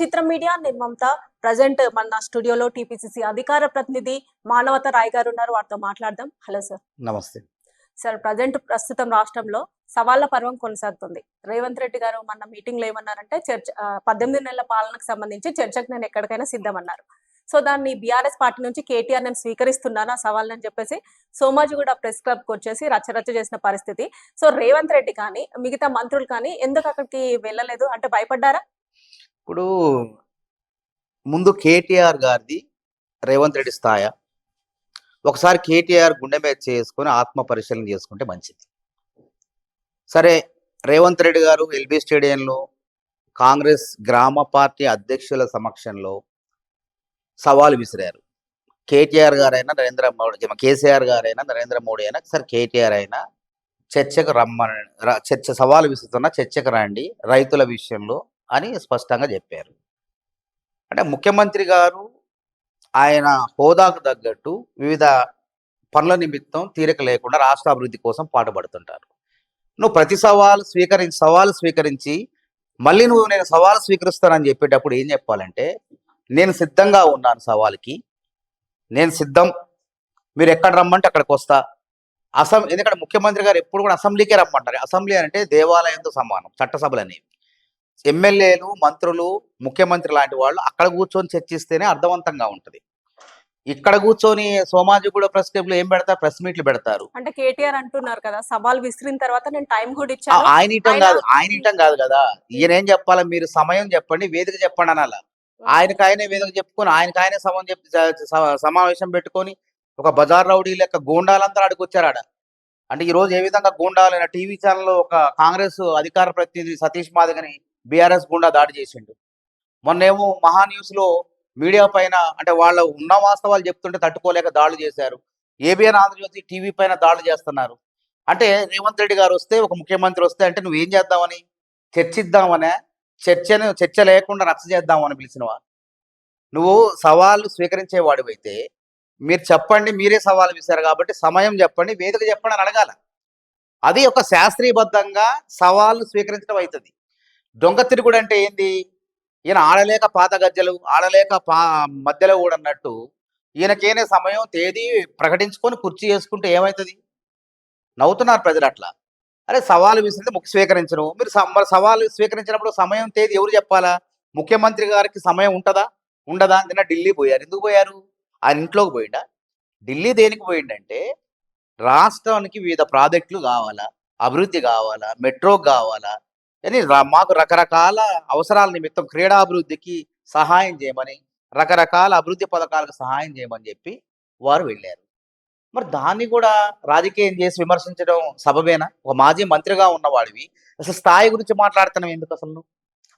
చిత్రం మీడియా నేను మమత ప్రజెంట్ మన స్టూడియోలో టీపీసీసీ అధికార ప్రతినిధి మానవత రాయ్ గారు ఉన్నారు. వారితో మాట్లాడదాం. Hello sir. నమస్తే. సార్ ప్రజెంట్ ప్రస్తుతం రాష్ట్రంలో సవాళ్ళ పర్వం కొనసాగుతుంది. రేవంత్ రెడ్డి గారు మన మీటింగ్లో ఏమన్నారంటే చర్చ పద్దెనిమిది నెలల పాలనకు సంబంధించి చర్చకు నేను ఎక్కడికైనా సిద్ధమన్నారు. సో దాన్ని బీఆర్ఎస్ పార్టీ నుంచి కేటీఆర్ నేను స్వీకరిస్తున్నాను ఆ సవాల్ అని చెప్పేసి సోమాజిగూడ ప్రెస్ క్లబ్కు వచ్చేసి రచ్చరచ్చ చేసిన పరిస్థితి. సో రేవంత్ రెడ్డి కానీ మిగతా మంత్రులు కానీ ఎందుకు అక్కడికి వెళ్ళలేదు? అంటే భయపడ్డారా? ఇప్పుడు ముందు కేటీఆర్ గారిది రేవంత్ రెడ్డి స్థాయ. ఒకసారి కేటీఆర్ గుండె మీద చేసుకొని ఆత్మ పరిశీలన చేసుకుంటే మంచిది. సరే రేవంత్ రెడ్డి గారు ఎల్బీ స్టేడియంలో కాంగ్రెస్ గ్రామ పార్టీ అధ్యక్షుల సమక్షంలో సవాలు విసిరారు. కేటీఆర్ గారైనా నరేంద్ర మోడీ కేసీఆర్ గారైనా నరేంద్ర మోడీ అయినా సరే కేటీఆర్ అయినా చర్చకు రమ్మని చర్చ సవాలు విసురుతున్న చర్చకు రండి. రైతుల విషయంలో అని స్పష్టంగా చెప్పారు. అంటే ముఖ్యమంత్రి గారు ఆయన హోదాకు తగ్గట్టు వివిధ పనుల నిమిత్తం తీరిక లేకుండా రాష్ట్ర అభివృద్ధి కోసం పాటుపడుతుంటారు. నువ్వు ప్రతి సవాలు స్వీకరించి సవాలు స్వీకరించి మళ్ళీ నువ్వు నేను సవాలు స్వీకరిస్తానని చెప్పేటప్పుడు ఏం చెప్పాలంటే నేను సిద్ధంగా ఉన్నాను సవాల్కి. నేను సిద్ధం. మీరు ఎక్కడ రమ్మంటే అక్కడికి వస్తా. అసెం ఎందుకంటే ముఖ్యమంత్రి గారు ఎప్పుడు కూడా అసెంబ్లీకే రమ్మంటారు. అసెంబ్లీ అంటే దేవాలయంతో సమానం చట్టసభలు అనేవి ఎమ్మెల్యేలు మంత్రులు ముఖ్యమంత్రి లాంటి వాళ్ళు అక్కడ కూర్చొని చర్చిస్తేనే అర్థవంతంగా ఉంటుంది. ఇక్కడ కూర్చొని సోమాజిగూడ ప్రెస్ క్లబ్లో ఏం పెడతారు? ప్రెస్ మీట్లు పెడతారు. అంటే కేటీఆర్ అంటున్నారు కదా సవాల్ విసిరిన తర్వాత నేను టైం కూడా ఇచ్చాను. ఆయన ఇటం కాదు ఆయన ఇటం కాదు కదా. ఈయన ఏం చెప్పాలి? మీరు సమయం చెప్పండి వేదిక చెప్పండి అనాల. ఆయనకు ఆయనే వేదిక చెప్పుకొని ఆయనకు ఆయనే సమయం చెప్పి సమావేశం పెట్టుకొని ఒక బజార్ రౌడీ లెక్క గూండాలంతా ఆడికొచ్చారు ఆడ. అంటే ఈ రోజు ఏ విధంగా గూండాలైన టీవీ ఛానల్లో ఒక కాంగ్రెస్ అధికార ప్రతినిధి సతీష్ మాదిగని బీఆర్ఎస్ గుండా దాడి చేసిండు. మొన్నేమో మహా న్యూస్లో మీడియా పైన అంటే వాళ్ళ ఉన్న వాస్తవాలు చెప్తుంటే తట్టుకోలేక దాడులు చేశారు. ఏబిఎన్ ఆంధ్రజ్యోతి టీవీ పైన దాడులు చేస్తున్నారు. అంటే రేవంత్ రెడ్డి గారు వస్తే ఒక ముఖ్యమంత్రి వస్తే అంటే నువ్వు ఏం చేద్దామని? చర్చిద్దామనే? చర్చను చర్చ లేకుండా రచ్చ చేద్దామని పిలిచినవా? నువ్వు సవాళ్ళు స్వీకరించేవాడివైతే మీరు చెప్పండి మీరే సవాలు ఇస్తారు కాబట్టి సమయం చెప్పండి వేదిక చెప్పండి అని అడగాల. అది ఒక శాస్త్రీయబద్ధంగా సవాళ్ళు స్వీకరించడం అవుతుంది దొంగ తిరుగుడు అంటే ఏంది? ఈయన ఆడలేక పాత గజ్జలు ఆడలేక పా మధ్యలో కూడా అన్నట్టు ఈయనకేనే సమయం తేదీ ప్రకటించుకొని కుర్చీ చేసుకుంటే ఏమవుతుంది నవ్వుతున్నారు ప్రజలు అట్లా. అరే సవాలు విసిరితే ముఖ్య స్వీకరించరు. మీరు మరి సవాలు స్వీకరించినప్పుడు సమయం తేదీ ఎవరు చెప్పాలా? ముఖ్యమంత్రి గారికి సమయం ఉంటుందా? ఉండదా? నిన్న ఢిల్లీ పోయారు. ఎందుకు పోయారు? ఆయన ఇంట్లోకి పోయిండా? ఢిల్లీ దేనికి పోయిండంటే రాష్ట్రానికి వివిధ ప్రాజెక్టులు కావాలా? అభివృద్ధి కావాలా? మెట్రో కావాలా? అని రా- మాకు రకరకాల అవసరాల నిమిత్తం క్రీడాభివృద్ధికి సహాయం చేయమని రకరకాల అభివృద్ధి పథకాలకు సహాయం చేయమని చెప్పి వారు వెళ్ళారు. మరి దాన్ని కూడా రాజకీయం చేసి విమర్శించడం సబబేనా? ఒక మాజీ మంత్రిగా ఉన్నవాడివి. అసలు స్థాయి గురించి మాట్లాడుతున్నావు ఎందుకు అసలు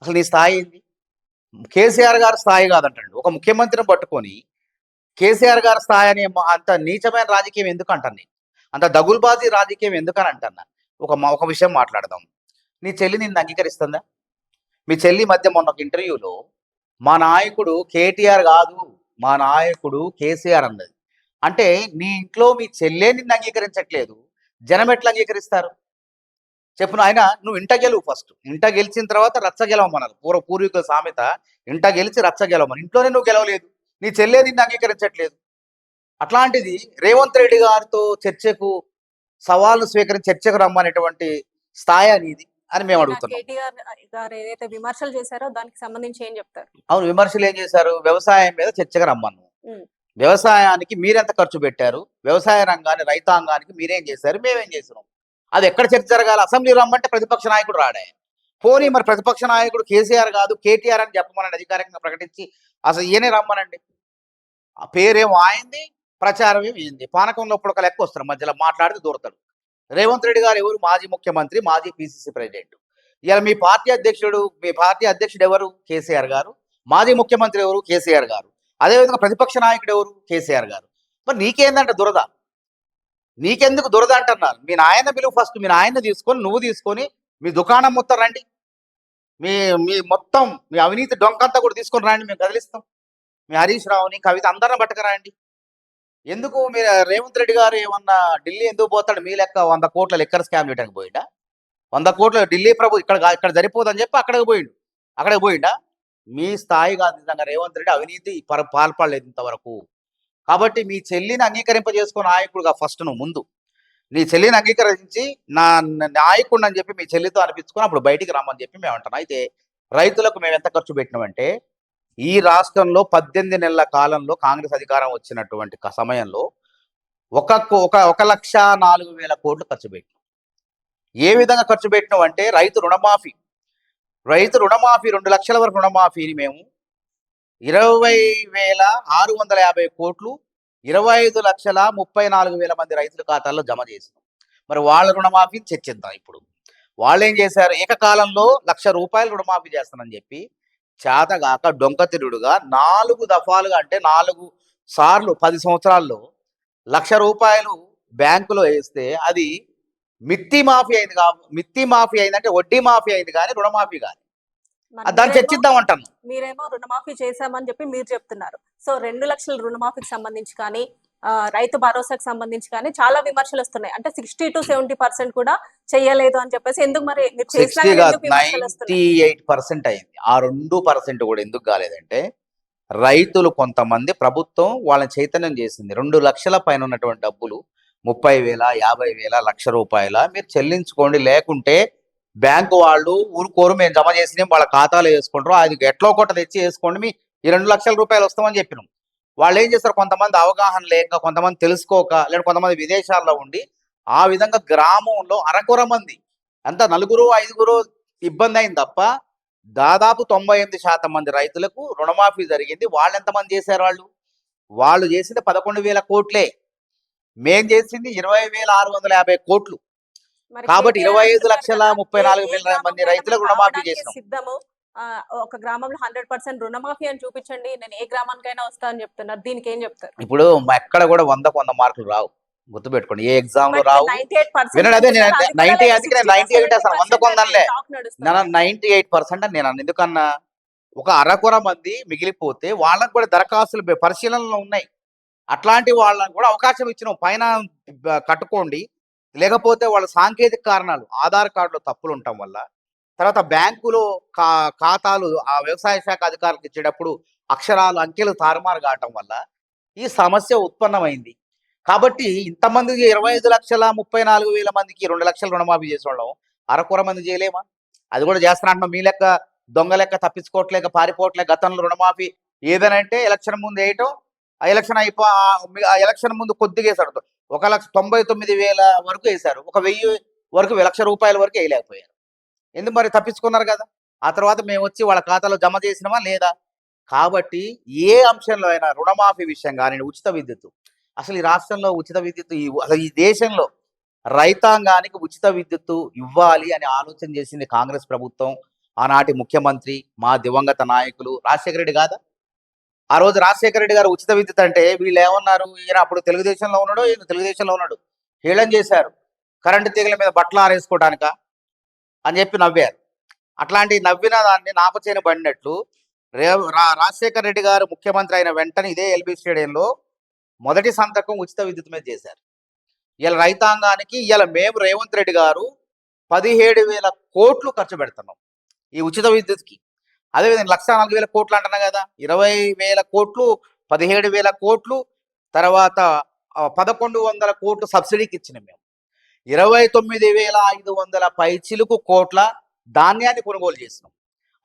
అసలు నీ స్థాయి ఏంది? కేసీఆర్ గారి స్థాయి కాదంటాడు. ఒక ముఖ్యమంత్రిని పట్టుకొని కేసీఆర్ గారి స్థాయి అనే అంత నీచమైన రాజకీయం ఎందుకు అంటాను నేను? అంత దగుల్బాజీ రాజకీయం ఎందుకని అంటున్నా ఒక మా- ఒక విషయం మాట్లాడదాం. నీ చెల్లి నిన్ను అంగీకరిస్తుందా? మీ చెల్లి మధ్య మొన్న ఒక ఇంటర్వ్యూలో మా నాయకుడు కేటీఆర్ కాదు మా నాయకుడు కేసీఆర్ అన్నది. అంటే నీ ఇంట్లో మీ చెల్లే నిన్ను అంగీకరించట్లేదు జనం ఎట్లా అంగీకరిస్తారు? చెప్పు ఆయన నువ్వు ఇంట గెలువు ఫస్ట్. ఇంట గెలిచిన తర్వాత రచ్చ గెలవమన్నారు. పూర్వ పూర్వీకుల సామెత ఇంట గెలిచి రచ్చ గెలవమని ఇంట్లోనే నువ్వు గెలవలేదు. నీ చెల్లె నిన్ను అంగీకరించట్లేదు. అట్లాంటిది రేవంత్ రెడ్డి గారితో చర్చకు సవాళ్ళు స్వీకరించి చర్చకు రమ్మనేటువంటి స్థాయి అనేది అని మేము అడుగుతున్నాం. కేటీఆర్ గారు ఏదైతే విమర్శలు చేశారో దానికి సంబంధించి ఏం చెప్తారు? అవును విమర్శలు ఏం చేశారు? వ్యవసాయం మీద చర్చగా రమ్మను. వ్యవసాయానికి మీరెంత ఖర్చు పెట్టారు? వ్యవసాయ రంగాన్ని రైతాంగానికి మీరేం చేశారు? మేమేం చేసినాం? అది ఎక్కడ చర్చ జరగాలి? అసెంబ్లీ రమ్మంటే ప్రతిపక్ష నాయకుడు రాడే. పోనీ మరి ప్రతిపక్ష నాయకుడు కేసీఆర్ కాదు కేటీఆర్ అని చెప్పమని అధికారికంగా ప్రకటించి అసలు ఈయనే రమ్మనండి. ఆ పేరేమో ఆయింది? ప్రచారం ఏమి ఏంది పానకంలో ఇప్పుడు ఒక లెక్క వస్తారు మధ్యలో మాట్లాడితే దూరతాడు. రేవంత్ రెడ్డి గారు ఎవరు? మాజీ ముఖ్యమంత్రి మాజీ పిసిసి ప్రెసిడెంట్. ఇలా మీ పార్టీ అధ్యక్షుడు మీ పార్టీ అధ్యక్షుడు ఎవరు? కేసీఆర్ గారు. మాజీ ముఖ్యమంత్రి ఎవరు? కేసీఆర్ గారు. అదేవిధంగా ప్రతిపక్ష నాయకుడు ఎవరు? కేసీఆర్ గారు. మరి నీకేందంటే దురద? నీకెందుకు దురద అంటున్నారు? మీ నాయన పిలువు ఫస్ట్ మీ నాయన తీసుకొని నువ్వు తీసుకొని మీ దుకాణం మొత్తం రండి. మీ మీ మొత్తం మీ అవినీతి డొంకంతా కూడా తీసుకొని రండి మేము కదిలిస్తాం. మీ హరీష్ రావుని కవిత అందరిని పట్టుకురండి. ఎందుకు మీరు రేవంత్ రెడ్డి గారు ఏమన్నా ఢిల్లీ ఎందుకు పోతాడు? మీ లెక్క వంద కోట్ల లెక్కర్ స్కామ్ చేయడానికి పోయిండా? వంద కోట్ల ఢిల్లీ ప్రభు ఇక్కడ ఇక్కడ సరిపోదని చెప్పి అక్కడికి పోయిండు. అక్కడికి పోయిండా? మీ స్థాయి కాదు నిజంగా రేవంత్ రెడ్డి అవినీతి పర పాల్పడలేదు ఇంతవరకు కాబట్టి మీ చెల్లిని అంగీకరింపజేసుకున్న నాయకుడుగా ఫస్ట్ నువ్వు ముందు. నీ చెల్లిని అంగీకరించి నా నాయకుడు అని చెప్పి మీ చెల్లితో అనిపించుకుని అప్పుడు బయటికి రమ్మని చెప్పి మేము అంటున్నాం అయితే రైతులకు మేము ఎంత ఖర్చు పెట్టినామంటే ఈ రాష్ట్రంలో పద్దెనిమిది నెలల కాలంలో కాంగ్రెస్ అధికారం వచ్చినటువంటి సమయంలో ఒక కో- ఒక ఒక లక్ష నాలుగు వేల కోట్లు ఖర్చు పెట్టినాం. ఏ విధంగా ఖర్చు పెట్టినాం అంటే రైతు రుణమాఫీ. రైతు రుణమాఫీ రెండు లక్షల వరకు రుణమాఫీని మేము ఇరవై వేల ఆరు వందల యాభై కోట్లు ఇరవై ఐదు లక్షల ముప్పై నాలుగు వేల మంది రైతుల ఖాతాల్లో జమ చేసినాం. మరి వాళ్ళ రుణమాఫీని చర్చిద్దాం ఇప్పుడు. వాళ్ళు ఏం చేశారు? ఏకకాలంలో లక్ష రూపాయలు రుణమాఫీ చేస్తానని చెప్పి చేతగాక డొంకతిరుడుగా నాలుగు దఫాలుగా అంటే నాలుగు సార్లు పది సంవత్సరాల్లో లక్ష రూపాయలు బ్యాంకులో వేస్తే అది మిత్తి మాఫీ అయింది కా మిత్తి మాఫీ అయిందంటే వడ్డీ మాఫీ అయింది కానీ రుణమాఫీ మరి దాన్ని చర్చిద్దాం అంటాను. మీరేమో రుణమాఫీ చేశామని చెప్పి మీరు చెప్తున్నారు. సో రెండు లక్షల రుణమాఫీకి సంబంధించి కానీ రైతు భరోసాకి సంబంధించి కానీ చాలా విమర్శలు వస్తున్నాయి. అంటే సిక్స్టీ టు సెవెంటీ పర్సెంట్ కూడా చేయలేదు అని చెప్పేసి ఎందుకు మరి నైన్టీ ఎయిట్ పర్సెంట్ అయింది. ఆ రెండు పర్సెంట్ కూడా ఎందుకు కాలేదంటే రైతులు కొంతమంది ప్రభుత్వం వాళ్ళని చైతన్యం చేసింది. రెండు లక్షల పైన ఉన్నటువంటి డబ్బులు ముప్పై వేల యాభై వేల లక్ష రూపాయల మీరు చెల్లించుకోండి. లేకుంటే బ్యాంకు వాళ్ళు ఊరుకోరు మేము జమ చేసినాం వాళ్ళ ఖాతాలో వేసుకుంటారు. అది ఎట్లో కొట్ట తెచ్చి వేసుకోండి. మీ ఈ రెండు లక్షల రూపాయలు వస్తామని చెప్పినాం. వాళ్ళు ఏం చేస్తారు? కొంతమంది అవగాహన లేక కొంతమంది తెలుసుకోక లేదా కొంతమంది విదేశాల్లో ఉండి ఆ విధంగా గ్రామంలో అరకొర మంది అంత నలుగురు ఐదుగురు ఇబ్బంది అయింది తప్ప దాదాపు తొంభై ఎనిమిది శాతం మంది రైతులకు రుణమాఫీ జరిగింది. వాళ్ళు ఎంతమంది చేశారు వాళ్ళు? వాళ్ళు చేసింది పదకొండు వేల కోట్లే. మేం చేసింది ఇరవై వేల ఆరు వందల యాభై కోట్లు. కాబట్టి 25 అంటున్నారు లక్షల కదా, 34 ఏ- ఏ వేల మంది రైతులకు రుణమాఫీ చేసినాం. ఒక గ్రామంలో హండ్రెడ్ పర్సెంట్ రుణమాఫీ అని చూపించండి నేను ఏ గ్రామానికైనా వస్తా అని చెప్తున్నారు. దీనికి ఏం చెప్తారు? ఇప్పుడు ఎక్కడ కూడా వందకు వంద మార్కులు రావు. గుర్తుపెట్టుకోండి ఏ ఎగ్జామ్లో రావు. నైన్టీ ఎయిట్ వినండి, అదే నేను అంటే 98 అందుకే నేను 98 అసలు వందకు వందలే. నేను నైన్టీ ఎయిట్ పర్సెంట్ అని నేను అన్న. ఎందుకన్నా? ఒక అరకొర మంది మిగిలిపోతే వాళ్ళకు కూడా దరఖాస్తులు పరిశీలనలో ఉన్నాయి. అట్లాంటి వాళ్ళకు కూడా అవకాశం ఇచ్చినాం పైన కట్టుకోండి. లేకపోతే వాళ్ళ సాంకేతిక కారణాలు ఆధార్ కార్డులో తప్పులు ఉండటం వల్ల తర్వాత బ్యాంకులో కా ఖాతాలు ఆ వ్యవసాయ శాఖ అధికారులకు ఇచ్చేటప్పుడు అక్షరాలు అంకెలు తారుమారు కావటం వల్ల ఈ సమస్య ఉత్పన్నమైంది. కాబట్టి ఇంతమందికి ఇరవై ఐదు లక్షల ముప్పై నాలుగు వేల మందికి రెండు లక్షల రుణమాఫీ చేసి వాళ్ళం అరకొర మంది చేయలేమా? అది కూడా చేస్తున్నా మీ లెక్క దొంగ లెక్క తప్పించుకోవట్లేక పారిపోవట్లేక గతంలో రుణమాఫీ ఏదనంటే ఎలక్షన్ ముందు వేయటం ఆ ఎలక్షన్ అయిపో ఆ ఎలక్షన్ ముందు కొద్దిగా వేసాడు ఒక లక్ష తొంభై తొమ్మిది వేల వరకు వేశారు. ఒక వెయ్యి వరకు లక్ష రూపాయల వరకు వేయలేకపోయారు. ఎందుకు మరి తప్పించుకున్నారు కదా? ఆ తర్వాత మేము వచ్చి వాళ్ళ ఖాతాలో జమ చేసినామా లేదా? కాబట్టి ఏ అంశంలో అయినా రుణమాఫీ విషయం కానీ ఉచిత విద్యుత్ అసలు ఈ రాష్ట్రంలో ఉచిత విద్యుత్ ఈ అసలు ఈ దేశంలో రైతాంగానికి ఉచిత విద్యుత్ ఇవ్వాలి అని ఆలోచన చేసింది కాంగ్రెస్ ప్రభుత్వం. ఆనాటి ముఖ్యమంత్రి మా దివంగత నాయకులు రాజశేఖర రెడ్డి కాదా? ఆ రోజు రాజశేఖర రెడ్డి గారు ఉచిత విద్యుత్ అంటే వీళ్ళు ఏమన్నారు? ఈయన అప్పుడు తెలుగుదేశంలో ఉన్నాడు ఈయన తెలుగుదేశంలో ఉన్నాడు. హేళన చేశారు. కరెంటు తీగల మీద బట్టలు ఆరేసుకోవడానిక అని చెప్పి నవ్వారు. అట్లాంటి నవ్విన దాన్ని నాపచేని పడినట్లు రే రా- రాజశేఖర రెడ్డి గారు ముఖ్యమంత్రి అయిన వెంటనే ఇదే ఎల్బీ స్టేడియంలో మొదటి సంతకం ఉచిత విద్యుత్ మీద చేశారు. ఇలా రైతాంగానికి ఇలా మేము రేవంత్ రెడ్డి గారు పదిహేడు వేల కోట్లు ఖర్చు పెడుతున్నాం ఈ ఉచిత విద్యుత్కి. అదేవిధంగా లక్ష నాలుగు వేల కోట్లు అంటున్నా కదా ఇరవై వేల కోట్లు పదిహేడు వేల కోట్లు తర్వాత పదకొండు వందల కోట్లు సబ్సిడీకి ఇచ్చినాం మేము. ఇరవై తొమ్మిది వేల ఐదు వందల పైచిలుకు కోట్ల ధాన్యాన్ని కొనుగోలు చేసినాం.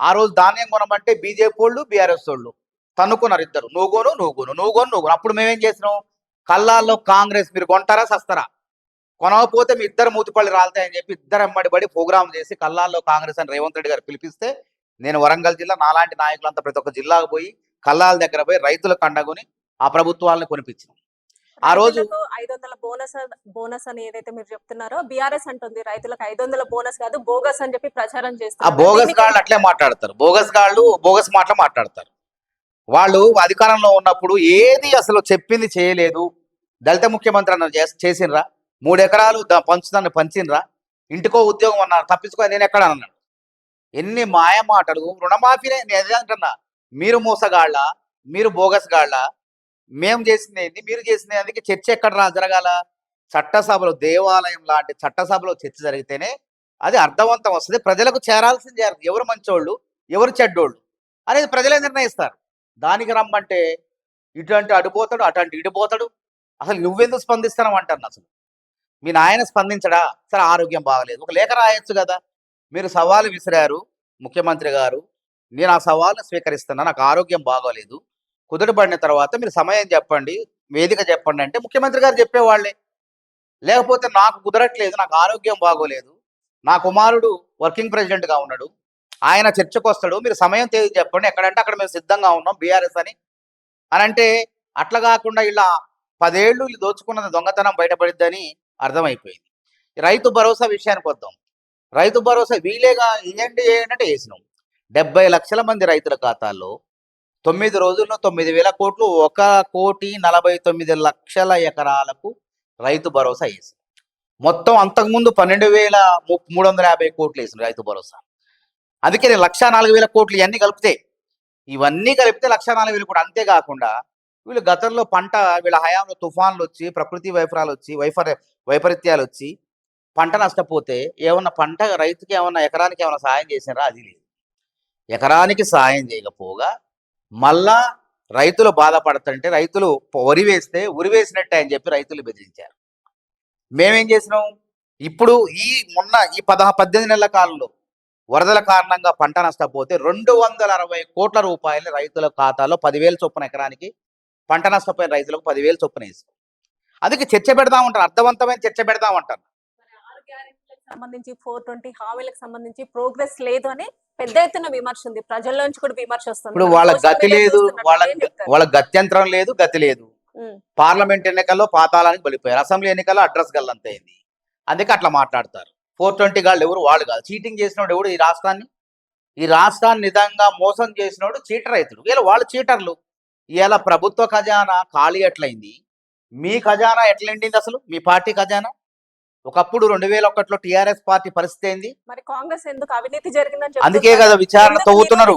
ఆ రోజు ధాన్యం కొనమంటే బీజేపీ వాళ్ళు బీఆర్ఎస్ వాళ్ళు తన్నుకున్నారు ఇద్దరు. నువ్వు కొను నువ్వు కొను నువ్వు కొను నువ్వు కొను. అప్పుడు మేమేం చేసినాం? కల్లాల్లో కాంగ్రెస్ మీరు కొంటారా సస్తారా? కొనకపోతే మీ ఇద్దరు మూతిపళ్ళు రాలుతాయని చెప్పి ఇద్దరు ఎమ్మడి పడి ప్రోగ్రామ్ చేసి కల్లాల్లో కాంగ్రెస్ అని రేవంత్ రెడ్డి గారు పిలిపిస్తే నేను వరంగల్ జిల్లా నాలాంటి నాయకులంతా ప్రతి ఒక్క జిల్లాకు పోయి కల్లాల దగ్గర పోయి రైతులకు అండగుని ఆ ప్రభుత్వాలను కొనిపించినాం. ఆ రోజు- ఐదు వందల బోనస్ బోనస్ అని ఏదైతే మీరు చెప్తున్నారో బీఆర్ఎస్ అంటుంది రైతులకు ఐదు వందల బోనస్ కాదు బోగస్ అని చెప్పి ప్రచారం ఆ చేస్తున్నారు. బోగస్ గాళ్ళు అట్లే మాట్లాడతారు. బోగస్ గాళ్ళు బోగస్ మాటలు మాట్లాడతారు. వాళ్ళు అధికారంలో ఉన్నప్పుడు ఏది అసలు చెప్పింది చేయలేదు. దళిత ముఖ్యమంత్రి అన్నారు చేస్- చేసిండ్రా? మూడు ఎకరాలు పంచుతాను పంచిండ్రా? ఇంటికో ఉద్యోగం అన్నారు తప్పించుకో నేను ఎక్కడ అన్నాడు. ఎన్ని మాయ మాటలు రుణమాఫీనే నేను అంటున్నా. మీరు మోసగాళ్ళ? మీరు బోగస్ గాళ్ళ? మేము చేసింది ఏంటి మీరు చేసింది అందుకే చర్చ ఎక్కడ రా జరగాల? చట్టసభలో దేవాలయం లాంటి చట్టసభలో చర్చ జరిగితేనే అది అర్థవంతం వస్తుంది. ప్రజలకు చేరాల్సింది ఎవరు మంచోళ్ళు? ఎవరు చెడ్డోళ్ళు? అనేది ప్రజలే నిర్ణయిస్తారు. దానికి రమ్మంటే ఇటువంటి అడిపోతాడు అటువంటి ఇడిపోతాడు అసలు నువ్వెందుకు స్పందిస్తాను అంటాను అసలు? మీ నాయన స్పందించడా? సరే ఆరోగ్యం బాగలేదు. ఒక లేఖ రాయొచ్చు కదా? మీరు సవాలు విసిరారు ముఖ్యమంత్రి గారు. నేను ఆ సవాల్ని స్వీకరిస్తున్నా. నాకు ఆరోగ్యం బాగోలేదు. కుదుటపడిన తర్వాత మీరు సమయం చెప్పండి వేదిక చెప్పండి అంటే ముఖ్యమంత్రి గారు చెప్పేవాళ్ళే. లేకపోతే నాకు కుదరట్లేదు నాకు ఆరోగ్యం బాగోలేదు నా కుమారుడు వర్కింగ్ ప్రెసిడెంట్గా ఉన్నాడు ఆయన చర్చకు వస్తాడు మీరు సమయం తేదీ చెప్పండి ఎక్కడంటే అక్కడ మేము సిద్ధంగా ఉన్నాం బీఆర్ఎస్ అని. అని అంటే అట్లా కాకుండా ఇలా పదేళ్ళు వీళ్ళు దోచుకున్న దొంగతనం బయటపడిద్దని అర్థమైపోయింది. రైతు భరోసా విషయానికి వద్దాం. రైతు భరోసా వీలేగా ఇవ్వండి చేయండి అంటే వేసినాం. డెబ్బై లక్షల మంది రైతుల ఖాతాల్లో తొమ్మిది రోజుల్లో తొమ్మిది వేల కోట్లు ఒక కోటి నలభై తొమ్మిది లక్షల ఎకరాలకు రైతు భరోసా వేసింది. మొత్తం అంతకుముందు పన్నెండు వేల మూడు వందల యాభై కోట్లు వేసిన రైతు భరోసా. అందుకే లక్ష నాలుగు వేల కోట్లు ఇవన్నీ కలిపితే ఇవన్నీ కలిపితే లక్ష నాలుగు వేలు కూడా అంతేకాకుండా వీళ్ళు గతంలో పంట వీళ్ళ హయాంలో తుఫాన్లు వచ్చి ప్రకృతి వైఫరాలు వచ్చి వైఫర్ వైపరీత్యాలు వచ్చి పంట నష్టపోతే ఏమన్నా పంట రైతుకి ఏమన్నా ఎకరానికి ఏమైనా సాయం చేసినారా? అది లేదు. ఎకరానికి సాయం చేయకపోగా మళ్ళా రైతులు బాధపడుతుంటే రైతులు వరి వేస్తే ఉరి వేసినట్టే అని చెప్పి రైతులు బెదిరించారు. మేమేం చేసినాం? ఇప్పుడు ఈ మొన్న ఈ పదహ పద్దెనిమిది నెలల కాలంలో వరదల కారణంగా పంట నష్టపోతే రెండు వందల అరవై కోట్ల రూపాయలు రైతుల ఖాతాలో పదివేల చొప్పున ఎకరానికి పంట నష్టపోయిన రైతులకు పదివేలు చొప్పున వేసాం అందుకే చర్చ పెడదామంటారు అర్థవంతమైన చర్చ పెడదాం ఉంటారు సంబంధించి ఫోర్ ట్వంటీ హామీలకు సంబంధించి ప్రోగ్రెస్ లేదు అని పెద్ద ఎత్తున విమర్శ ఉంది. ప్రజల నుంచి కూడా విమర్శ వస్తుంది. ఇప్పుడు వాళ్ళ గతి లేదు వాళ్ళ? వాళ్ళ గత్యంతరం లేదు గతి లేదు. పార్లమెంట్ ఎన్నికల్లో పాతాళానికి పడిపోయారు అసెంబ్లీ ఎన్నికల్లో అడ్రస్ గల్లంతైంది. అందుకే అట్లా మాట్లాడతారు. ఫోర్ ట్వంటీ గాళ్ళు ఎవరు వాళ్ళు కాదు. చీటింగ్ చేసినోడు ఎవడు ఈ రాష్ట్రాన్ని? ఈ రాష్ట్రాన్ని నిజంగా మోసం చేసినోడు చీటర్ రైతులు వీళ్ళు వాళ్ళు చీటర్లు. ఇలా ప్రభుత్వ ఖజానా ఖాళీ ఎట్లయింది? మీ ఖజానా ఎట్లా అసలు? మీ పార్టీ ఖజానా? ఒకప్పుడు రెండు వేల ఒకటిలో టిఆర్ఎస్ పార్టీ పరిస్థితి ఏంది? మరి కాంగ్రెస్ ఎందుకు అవినీతి జరిగిందని అందుకే? కదా విచారణ తవ్వుతున్నారు.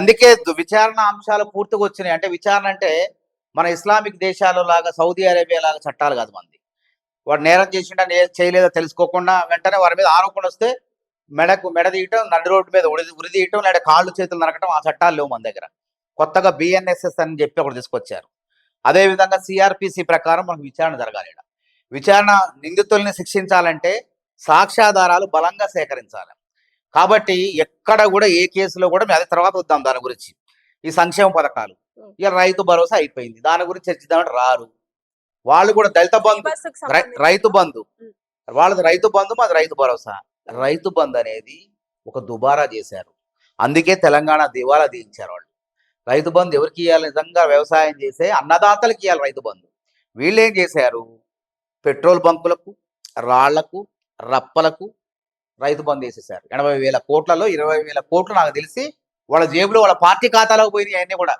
అందుకే విచారణ అంశాలు పూర్తిగా వచ్చినాయి. అంటే విచారణ అంటే మన ఇస్లామిక్ దేశాల లాగా సౌదీ అరేబియా లాగా చట్టాలు కాదు మంది. వాడు నేరం చేసిండా చేయలేదో తెలుసుకోకుండా వెంటనే వారి మీద ఆరోపణ వస్తే మెడకు మెడ తీయటం నడి రోడ్డు మీద ఉరి ఉరి తీయటం లేదా కాళ్ళు చేతులు నరకటం ఆ చట్టాలు లేవు మన దగ్గర. కొత్తగా బిఎన్ఎస్ఎస్ అని చెప్పి ఒకటి తీసుకొచ్చారు. అదేవిధంగా సిఆర్పిసి ప్రకారం మనకు విచారణ జరగాలి. విచారణ నిందితుల్ని శిక్షించాలంటే సాక్ష్యాధారాలు బలంగా సేకరించాలి. కాబట్టి ఎక్కడ కూడా ఏ కేసులో కూడా మేము అదే తర్వాత వద్దాం దాని గురించి. ఈ సంక్షేమ పథకాలు. ఇక రైతు భరోసా అయిపోయింది. దాని గురించి చర్చిద్దామంటే రారు. వాళ్ళు కూడా దళిత బంధు. రైతు బంధు. వాళ్ళది రైతు బంధు మాది రైతు భరోసా. రైతు బంధు అనేది ఒక దుబారా చేశారు. అందుకే తెలంగాణ దివాలా తీయించారు వాళ్ళు. రైతు బంధు ఎవరికి ఇవ్వాలి నిజంగా వ్యవసాయం చేసే అన్నదాతలకు ఇవ్వాలి రైతు బంధు. వీళ్ళు ఏం చేశారు? పెట్రోల్ బంకులకు రాళ్ళకు రప్పలకు రైతు బంధు వేసేసారు. ఎనభై వేల కోట్లలో ఇరవై వేల కోట్లు నాకు తెలిసి వాళ్ళ జేబులో వాళ్ళ పార్టీ ఖాతాలోకి పోయినాయి అన్నీ కూడా.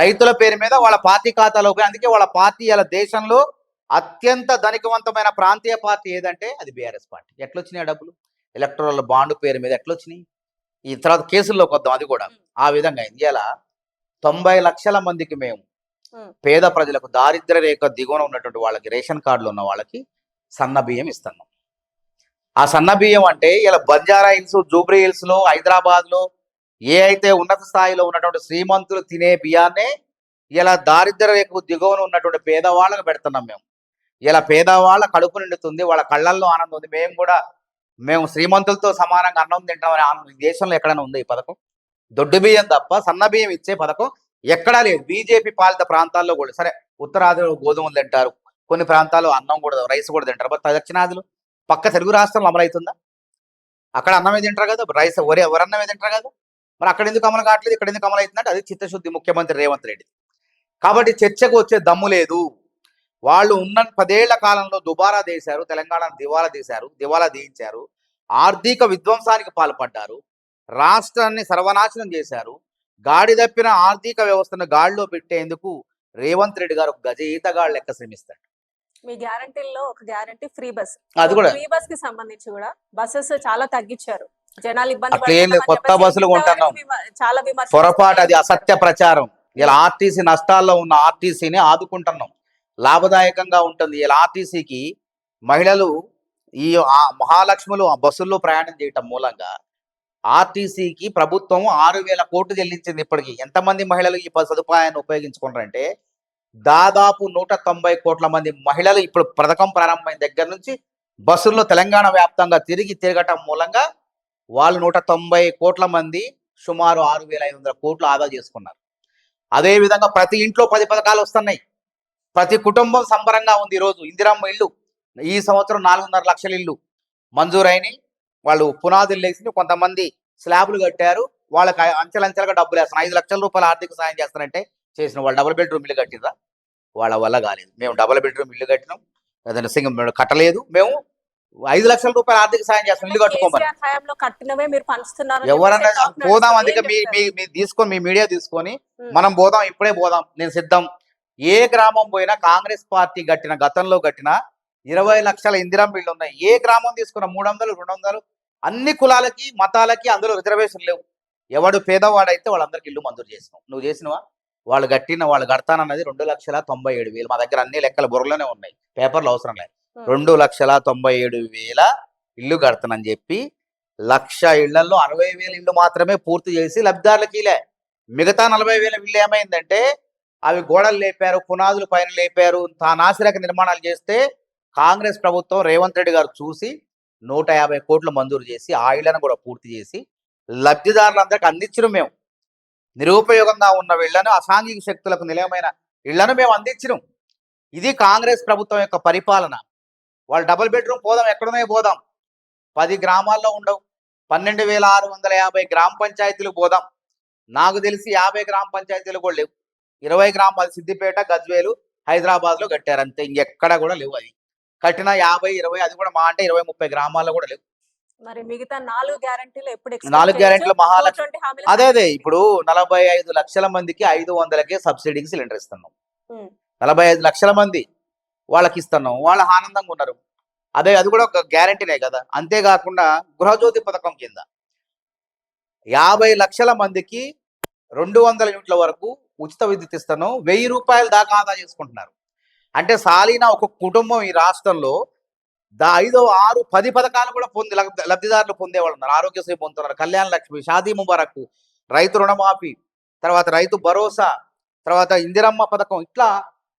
రైతుల పేరు మీద వాళ్ళ పార్టీ ఖాతాలో పోయి అందుకే వాళ్ళ పార్టీ ఇలా దేశంలో అత్యంత ధనికవంతమైన ప్రాంతీయ పార్టీ ఏదంటే అది బీఆర్ఎస్ పార్టీ. ఎట్లొచ్చినాయి డబ్బులు? ఎలక్ట్రల్ బాండ్ పేరు మీద ఎట్లొచ్చినాయి? ఈ తర్వాత కేసుల్లోకి వద్దాం అది కూడా. ఆ విధంగా ఇలా తొంభై లక్షల మందికి మేము. పేద ప్రజలకు దారిద్ర రేఖ దిగువన ఉన్నటువంటి వాళ్ళకి రేషన్ కార్డులు ఉన్న వాళ్ళకి సన్న బియ్యం ఇస్తున్నాం. ఆ సన్న బియ్యం అంటే ఇలా బంజారా హిల్స్ జూబ్రీ హిల్స్లో హైదరాబాద్లో ఏ అయితే ఉన్నత స్థాయిలో ఉన్నటువంటి శ్రీమంతులు తినే బియ్యాన్నే ఇలా దారిద్ర రేఖకు దిగువన ఉన్నటువంటి పేదవాళ్ళకు పెడుతున్నాం మేము. ఇలా పేదవాళ్ళ కడుపు నిండుతుంది వాళ్ళ కళ్ళల్లో ఆనందం ఉంది. మేము కూడా మేము శ్రీమంతులతో సమానంగా అన్నం తింటామని ఆనందం. దేశంలో ఎక్కడైనా ఉంది ఈ పథకం? దొడ్డు బియ్యం తప్ప సన్న బియ్యం ఇచ్చే పథకం ఎక్కడా లేదు. బీజేపీ పాలిత ప్రాంతాల్లో కూడా సరే ఉత్తరాదిలో గోధుమలు తింటారు. కొన్ని ప్రాంతాల్లో అన్నం కూడా రైస్ కూడా తింటారు. బట్ దక్షిణాదిలో పక్క తెలుగు రాష్ట్రంలో అమలవుతుందా అక్కడ అన్నమే తింటారు కదా? రైస్ ఒరే ఎవరన్నమే తింటారు కదా? మరి అక్కడ ఎందుకు అమలు కావట్లేదు? ఇక్కడ ఎందుకు అమలు అవుతుందంటే అది చిత్తశుద్ధి ముఖ్యమంత్రి రేవంత్ రెడ్డి. కాబట్టి చర్చకు వచ్చే దమ్ము లేదు. వాళ్ళు ఉన్న పదేళ్ళ కాలంలో దుబారా తీశారు తెలంగాణ దివాలా తీశారు దివాలా తీయించారు. ఆర్థిక విధ్వంసానికి పాల్పడ్డారు. రాష్ట్రాన్ని సర్వనాశనం చేశారు. గాడి తప్పిన ఆర్థిక వ్యవస్థను గాడిలో పెట్టేందుకు రేవంత్ రెడ్డి గారు గజ ఈతగాళ్ళు లెక్క శ్రమిస్తాడు. మీ గ్యారంటీల్లో ఒక గ్యారంటీ ఫ్రీ బస్. అది కూడా. ఫ్రీ బస్కి సంబంధించి కూడా బస్సెస్ చాలా తగ్గించారు. జనాలు ఇబ్బంది కొత్త బస్సులు కొంటున్నాం. చాలా పొరపాటు అది. అసత్య ప్రచారం. ఇలా ఆర్టీసీ నష్టాల్లో ఉన్న ఆర్టీసీని ఆదుకుంటున్నాం. లాభదాయకంగా ఉంటుంది. ఇలా ఆర్టీసీకి మహిళలు ఈ ఆ మహాలక్ష్ములు ఆ బస్సుల్లో ప్రయాణం చేయటం మూలంగా ఆర్టీసీకి ప్రభుత్వం ఆరు వేల కోట్లు చెల్లించింది ఇప్పటికి. ఎంతమంది మహిళలు ఈ సదుపాయాన్ని ఉపయోగించుకుంటారంటే దాదాపు నూట తొంభై కోట్ల మంది మహిళలు ఇప్పుడు పథకం ప్రారంభమైన దగ్గర నుంచి బస్సుల్లో తెలంగాణ వ్యాప్తంగా తిరిగి తిరగటం మూలంగా వాళ్ళు నూట తొంభై కోట్ల మంది సుమారు ఆరు వేల ఐదు వందల కోట్లు ఆదా చేసుకున్నారు. అదే విధంగా ప్రతి ఇంట్లో పది పథకాలు వస్తున్నాయి. ప్రతి కుటుంబం సంబరంగా ఉంది ఈరోజు. ఇందిరమ్మ ఇల్లు. ఈ సంవత్సరం నాలుగున్నర లక్షల ఇల్లు. మంజూరైనవి వాళ్ళు పునాదులు లేచి కొంతమంది స్లాబ్లు కట్టారు వాళ్ళకి అంచెలంచెలుగా డబ్బులు వేస్తున్నారు. ఐదు లక్షల రూపాయలు ఆర్థిక సాయం చేస్తారంటే చేసిన వాళ్ళు డబుల్ బెడ్రూమ్ ఇల్లు కట్టిరా వాళ్ళ వల్ల కాలేదు. మేము డబుల్ బెడ్రూమ్ ఇల్లు కట్టినాం. ఏదైనా సింగం కట్టలేదు. మేము ఐదు లక్షల రూపాయలు ఆర్థిక సాయం చేస్తాం. ఇల్లు కట్టుకోమని. ఎవరన్నా పోదాం అందుకే మీ మీ మీరు తీసుకొని మీ మీడియా తీసుకొని మనం పోదాం ఇప్పుడే పోదాం. నేను సిద్ధం. ఏ గ్రామం పోయినా కాంగ్రెస్ పార్టీ కట్టిన గతంలో కట్టిన ఇరవై లక్షల ఇందిరం బిల్లు ఉన్నాయి. ఏ గ్రామం తీసుకున్న మూడు వందలు రెండు వందలు అన్ని కులాలకి మతాలకి అందులో రిజర్వేషన్ లేవు. ఎవడు పేదవాడైతే వాళ్ళందరికి ఇల్లు మంజూరు చేసినావు నువ్వు చేసినవా? వాళ్ళు కట్టిన వాళ్ళు కడతానన్నది రెండు లక్షల తొంభై ఏడు వేలు. మా దగ్గర అన్ని లెక్కలు బుర్రలోనే ఉన్నాయి. పేపర్లు అవసరం లేదు. రెండు లక్షల తొంభై ఏడు వేల ఇల్లు కడతానని చెప్పి లక్ష ఇళ్ళలో అరవై వేల ఇల్లు మాత్రమే పూర్తి చేసి లబ్ధిదారులకి ఇలే. మిగతా నలభై వేల ఇల్లు ఏమైందంటే అవి గోడలు లేపారు పునాదులు పైన లేపారు. తా నాసిరక నిర్మాణాలు చేస్తే కాంగ్రెస్ ప్రభుత్వం రేవంత్ రెడ్డి గారు చూసి నూట యాభై కోట్లు మంజూరు చేసి ఆ ఇళ్ళను కూడా పూర్తి చేసి లబ్ధిదారులందరికీ అందించడం మేము. నిరుపయోగంగా ఉన్న ఇళ్ళను అసాంఘిక శక్తులకు నిలయమైన ఇళ్ళను మేము అందించడం ఇది కాంగ్రెస్ ప్రభుత్వం యొక్క పరిపాలన. వాళ్ళు డబుల్ బెడ్రూమ్ పోదాం ఎక్కడనే పోదాం. పది గ్రామాల్లో ఉండవు. పన్నెండు వేల ఆరు వందల యాభై గ్రామ పంచాయతీలు పోదాం. నాకు తెలిసి యాభై గ్రామ పంచాయతీలు కూడా లేవు. ఇరవై గ్రామాలు సిద్దిపేట గజ్వేలు హైదరాబాద్లో కట్టారు. అంతే ఇంకెక్కడ కూడా లేవు అది. కట్టిన యాభై ఇరవై అది కూడా మా అంటే ఇరవై ముప్పై గ్రామాల్లో కూడా లేవు. మరి మిగతా నాలుగు గ్యారంటీలు ఎప్పుడు నాలుగు? గ్యారెంటీలు మహాలక్ష్మి 420 హామీలు అదే అదే. ఇప్పుడు నలభై ఐదు లక్షల మందికి ఐదు వందలకే సబ్సిడీకి సిలిండర్ ఇస్తున్నాం. నలభై ఐదు లక్షల మంది వాళ్ళకి ఇస్తున్నాం. వాళ్ళు ఆనందంగా ఉన్నారు. అదే అది కూడా ఒక గ్యారంటీనే కదా. అంతేకాకుండా గృహజ్యోతి పథకం కింద యాభై లక్షల మందికి రెండు వందల యూనిట్ల వరకు ఉచిత విద్యుత్ ఇస్తాను వెయ్యి రూపాయల దాకా ఆదా చేసుకుంటున్నారు. అంటే సాలీన ఒక కుటుంబం ఈ రాష్ట్రంలో దా ఐదో ఆరు పది పథకాలు కూడా పొంది లబ్ధిదారులు పొందేవాళ్ళు ఉన్నారు. ఆరోగ్యశ్రీ పొందుతున్నారు. కళ్యాణ లక్ష్మి షాదీ ముబారక్ రైతు రుణమాఫీ తర్వాత రైతు భరోసా తర్వాత ఇందిరమ్మ పథకం. ఇట్లా